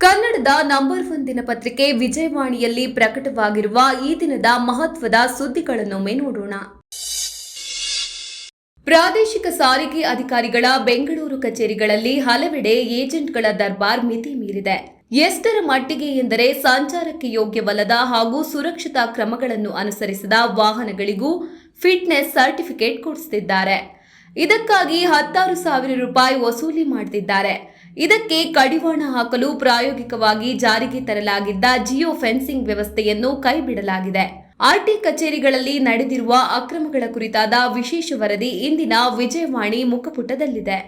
ಕನ್ನಡದ number one ದಿನಪತ್ರಿಕೆ ವಿಜಯವಾಣಿಯಲ್ಲಿ ಪ್ರಕಟವಾಗಿರುವ ಈ ದಿನದ ಮಹತ್ವದ ಸುದ್ದಿಗಳನ್ನೊಮ್ಮೆ ನೋಡೋಣ. ಪ್ರಾದೇಶಿಕ ಸಾರಿಗೆ ಅಧಿಕಾರಿಗಳ ಬೆಂಗಳೂರು ಕಚೇರಿಗಳಲ್ಲಿ ಹಲವೆಡೆ ಏಜೆಂಟ್ಗಳ ದರ್ಬಾರ್ ಮಿತಿ ಮೀರಿದೆ. ಎಷ್ಟರ ಮಟ್ಟಿಗೆ ಎಂದರೆ ಸಂಚಾರಕ್ಕೆ ಯೋಗ್ಯವಲ್ಲದ ಹಾಗೂ ಸುರಕ್ಷತಾ ಕ್ರಮಗಳನ್ನು ಅನುಸರಿಸದ ವಾಹನಗಳಿಗೂ ಫಿಟ್ನೆಸ್ ಸರ್ಟಿಫಿಕೇಟ್ ಕೊಡಿಸುತ್ತಿದ್ದಾರೆ ಇದಕ್ಕಾಗಿ ಹತ್ತಾರು ಸಾವಿರ ರೂಪಾಯಿ ವಸೂಲಿ ಮಾಡುತ್ತಿದ್ದಾರೆ ಇದಕ್ಕೆ ಕಡಿವಾಣ ಹಾಕಲು ಪ್ರಾಯೋಗಿಕವಾಗಿ ಜಾರಿಗೆ ತರಲಾಗಿದ್ದ ಜಿಯೋ ಫೆನ್ಸಿಂಗ್ ವ್ಯವಸ್ಥೆಯನ್ನು ಕೈಬಿಡಲಾಗಿದೆ. ಆರ್ಟಿ ಕಚೇರಿಗಳಲ್ಲಿ ನಡೆದಿರುವ ಅಕ್ರಮಗಳ ಕುರಿತಾದ ವಿಶೇಷ ವರದಿ ಇಂದಿನ ವಿಜಯವಾಣಿ ಮುಖಪುಟದಲ್ಲಿದೆ.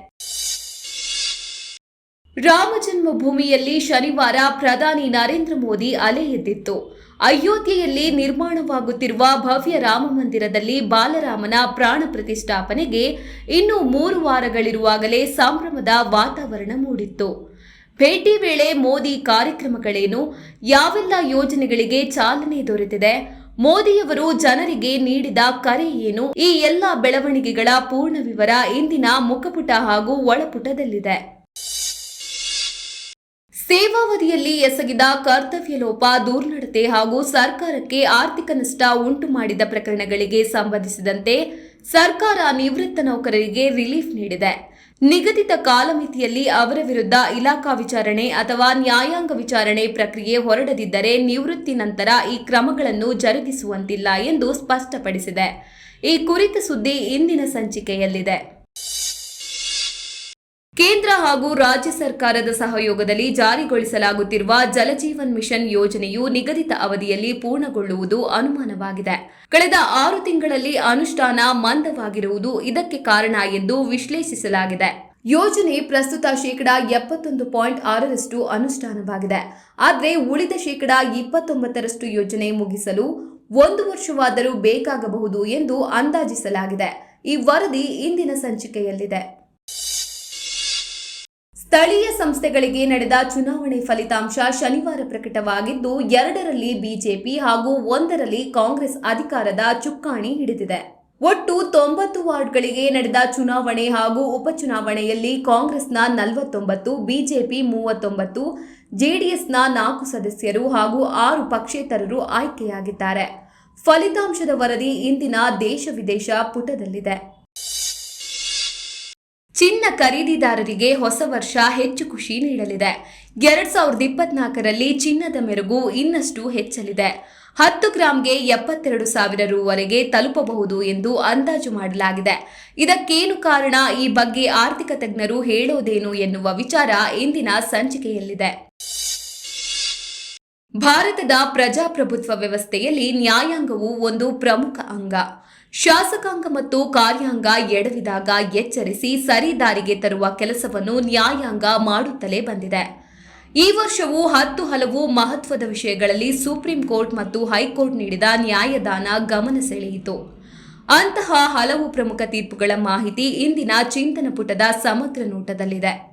ರಾಮ ಜನ್ಮಭೂಮಿಯಲ್ಲಿ ಶನಿವಾರ ಪ್ರಧಾನಿ ನರೇಂದ್ರ ಮೋದಿ ಅಲೆ ಎದ್ದಿತ್ತು. ಅಯೋಧ್ಯೆಯಲ್ಲಿ ನಿರ್ಮಾಣವಾಗುತ್ತಿರುವ ಭವ್ಯ ರಾಮ ಮಂದಿರದಲ್ಲಿ ಬಾಲರಾಮನ ಪ್ರಾಣ ಪ್ರತಿಷ್ಠಾಪನೆಗೆ ಇನ್ನು ಮೂರು ವಾರಗಳಿರುವಾಗಲೇ ಸಂಭ್ರಮದ ವಾತಾವರಣ ಮೂಡಿತ್ತು. ಭೇಟಿ ವೇಳೆ ಮೋದಿ ಕಾರ್ಯಕ್ರಮಗಳೇನು, ಯಾವೆಲ್ಲ ಯೋಜನೆಗಳಿಗೆ ಚಾಲನೆ ದೊರೆತಿದೆ, ಮೋದಿಯವರು ಜನರಿಗೆ ನೀಡಿದ ಕರೆ ಏನು, ಈ ಎಲ್ಲ ಬೆಳವಣಿಗೆಗಳ ಪೂರ್ಣ ವಿವರ ಇಂದಿನ ಮುಖಪುಟ ಹಾಗೂ ಒಳಪುಟದಲ್ಲಿದೆ. ಸೇವಾವಧಿಯಲ್ಲಿ ಎಸಗಿದ ಕರ್ತವ್ಯ ಲೋಪ ದುರ್ನಡತೆ ಹಾಗೂ ಸರ್ಕಾರಕ್ಕೆ ಆರ್ಥಿಕ ನಷ್ಟ ಉಂಟು ಮಾಡಿದ ಪ್ರಕರಣಗಳಿಗೆ ಸಂಬಂಧಿಸಿದಂತೆ ಸರ್ಕಾರ ನಿವೃತ್ತ ನೌಕರರಿಗೆ ರಿಲೀಫ್ ನೀಡಿದೆ. ನಿಗದಿತ ಕಾಲಮಿತಿಯಲ್ಲಿ ಅವರ ವಿರುದ್ಧ ಇಲಾಖಾ ವಿಚಾರಣೆ ಅಥವಾ ನ್ಯಾಯಾಂಗ ವಿಚಾರಣೆ ಪ್ರಕ್ರಿಯೆ ಹೊರಡದಿದ್ದರೆ ನಿವೃತ್ತಿ ನಂತರ ಈ ಕ್ರಮಗಳನ್ನು ಜರುಗಿಸುವಂತಿಲ್ಲ ಎಂದು ಸ್ಪಷ್ಟಪಡಿಸಿದೆ. ಈ ಕುರಿತ ಸುದ್ದಿ ಇಂದಿನ ಸಂಚಿಕೆಯಲ್ಲಿದೆ. ಹಾಗೂ ರಾಜ್ಯ ಸರ್ಕಾರದ ಸಹಯೋಗದಲ್ಲಿ ಜಾರಿಗೊಳಿಸಲಾಗುತ್ತಿರುವ ಜಲಜೀವನ್ ಮಿಷನ್ ಯೋಜನೆಯು ನಿಗದಿತ ಅವಧಿಯಲ್ಲಿ ಪೂರ್ಣಗೊಳ್ಳುವುದು ಅನುಮಾನವಾಗಿದೆ. ಕಳೆದ ಆರು ತಿಂಗಳಲ್ಲಿ ಅನುಷ್ಠಾನ ಮಂದವಾಗಿರುವುದು ಇದಕ್ಕೆ ಕಾರಣ ಎಂದು ವಿಶ್ಲೇಷಿಸಲಾಗಿದೆ. ಯೋಜನೆ ಪ್ರಸ್ತುತ ಶೇಕಡ ಎಪ್ಪತ್ತೊಂದು ಪಾಯಿಂಟ್ ಆರರಷ್ಟು ಅನುಷ್ಠಾನವಾಗಿದೆ. ಆದರೆ ಉಳಿದ ಶೇಕಡ ಇಪ್ಪತ್ತೊಂಬತ್ತರಷ್ಟು ಯೋಜನೆ ಮುಗಿಸಲು ಒಂದು ವರ್ಷವಾದರೂ ಬೇಕಾಗಬಹುದು ಎಂದು ಅಂದಾಜಿಸಲಾಗಿದೆ. ಈ ವರದಿ ಇಂದಿನ ಸಂಚಿಕೆಯಲ್ಲಿದೆ. ಸ್ಥಳೀಯ ಸಂಸ್ಥೆಗಳಿಗೆ ನಡೆದ ಚುನಾವಣೆ ಫಲಿತಾಂಶ ಶನಿವಾರ ಪ್ರಕಟವಾಗಿದ್ದು, ಎರಡರಲ್ಲಿ ಬಿಜೆಪಿ ಹಾಗೂ ಒಂದರಲ್ಲಿ ಕಾಂಗ್ರೆಸ್ ಅಧಿಕಾರದ ಚುಕ್ಕಾಣಿ ಹಿಡಿದಿದೆ. ಒಟ್ಟು ತೊಂಬತ್ತು ವಾರ್ಡ್ಗಳಿಗೆ ನಡೆದ ಚುನಾವಣೆ ಹಾಗೂ ಉಪಚುನಾವಣೆಯಲ್ಲಿ ಕಾಂಗ್ರೆಸ್ನ ನಲವತ್ತೊಂಬತ್ತು, ಬಿಜೆಪಿ ಮೂವತ್ತೊಂಬತ್ತು, ಜೆಡಿಎಸ್ನ ನಾಲ್ಕು ಸದಸ್ಯರು ಹಾಗೂ ಆರು ಪಕ್ಷೇತರರು ಆಯ್ಕೆಯಾಗಿದ್ದಾರೆ. ಫಲಿತಾಂಶದ ವರದಿ ಇಂದಿನ ದೇಶ ವಿದೇಶ ಪುಟದಲ್ಲಿದೆ. ಚಿನ್ನ ಖರೀದಿದಾರರಿಗೆ ಹೊಸ ವರ್ಷ ಹೆಚ್ಚು ಖುಷಿ ನೀಡಲಿದೆ. ಎರಡ್ ಸಾವಿರದ ಇಪ್ಪತ್ನಾಲ್ಕರಲ್ಲಿ ಚಿನ್ನದ ಮೆರುಗು ಇನ್ನಷ್ಟು ಹೆಚ್ಚಲಿದೆ. ಹತ್ತು ಗ್ರಾಂಗೆ ಎಪ್ಪತ್ತೆರಡು ಸಾವಿರ ರೂವರೆಗೆ ತಲುಪಬಹುದು ಎಂದು ಅಂದಾಜು ಮಾಡಲಾಗಿದೆ. ಇದಕ್ಕೇನು ಕಾರಣ? ಈ ಬಗ್ಗೆ ಆರ್ಥಿಕ ತಜ್ಞರು ಹೇಳೋದೇನು ಎನ್ನುವ ವಿಚಾರ ಇಂದಿನ ಸಂಚಿಕೆಯಲ್ಲಿದೆ. ಭಾರತದ ಪ್ರಜಾಪ್ರಭುತ್ವ ವ್ಯವಸ್ಥೆಯಲ್ಲಿ ನ್ಯಾಯಾಂಗವು ಒಂದು ಪ್ರಮುಖ ಅಂಗ. ಶಾಸಕಾಂಗ ಮತ್ತು ಕಾರ್ಯಾಂಗ ಎಡವಿದಾಗ ಎಚ್ಚರಿಸಿ ಸರಿದಾರಿಗೆ ತರುವ ಕೆಲಸವನ್ನು ನ್ಯಾಯಾಂಗ ಮಾಡುತ್ತಲೇ ಬಂದಿದೆ. ಈ ವರ್ಷವೂ ಹತ್ತು ಹಲವು ಮಹತ್ವದ ವಿಷಯಗಳಲ್ಲಿ ಸುಪ್ರೀಂ ಕೋರ್ಟ್ ಮತ್ತು ಹೈಕೋರ್ಟ್ ನೀಡಿದ ನ್ಯಾಯದಾನ ಗಮನ ಸೆಳೆಯಿತು. ಅಂತಹ ಹಲವು ಪ್ರಮುಖ ತೀರ್ಪುಗಳ ಮಾಹಿತಿ ಇಂದಿನ ಚಿಂತನ ಪುಟದ ಸಮಗ್ರ ನೋಟದಲ್ಲಿದೆ.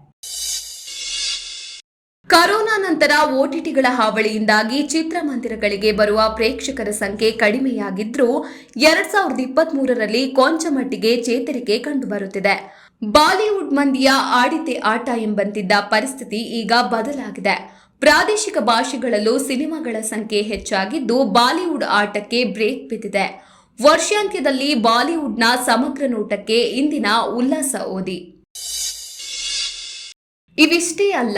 ಕರೋನಾ ನಂತರ ಓಟಿಟಿಗಳ ಹಾವಳಿಯಿಂದಾಗಿ ಚಿತ್ರಮಂದಿರಗಳಿಗೆ ಬರುವ ಪ್ರೇಕ್ಷಕರ ಸಂಖ್ಯೆ ಕಡಿಮೆಯಾಗಿದ್ದರೂ ಎರಡ್ ಸಾವಿರದ ಇಪ್ಪತ್ತ್ ಮೂರರಲ್ಲಿ ಕೊಂಚ ಮಟ್ಟಿಗೆ ಚೇತರಿಕೆ ಕಂಡುಬರುತ್ತಿದೆ. ಬಾಲಿವುಡ್ ಮಂದಿಯ ಆಡಿತೆ ಆಟ ಎಂಬಂತಿದ್ದ ಪರಿಸ್ಥಿತಿ ಈಗ ಬದಲಾಗಿದೆ. ಪ್ರಾದೇಶಿಕ ಭಾಷೆಗಳಲ್ಲೂ ಸಿನಿಮಾಗಳ ಸಂಖ್ಯೆ ಹೆಚ್ಚಾಗಿದ್ದು ಬಾಲಿವುಡ್ ಆಟಕ್ಕೆ ಬ್ರೇಕ್ ಬಿದ್ದಿದೆ. ವರ್ಷಾಂತ್ಯದಲ್ಲಿ ಬಾಲಿವುಡ್ನ ಸಮಗ್ರ ನೋಟಕ್ಕೆ ಇಂದಿನ ಉಲ್ಲಾಸ ಓದಿ. ಇವಿಷ್ಟೇ ಅಲ್ಲ.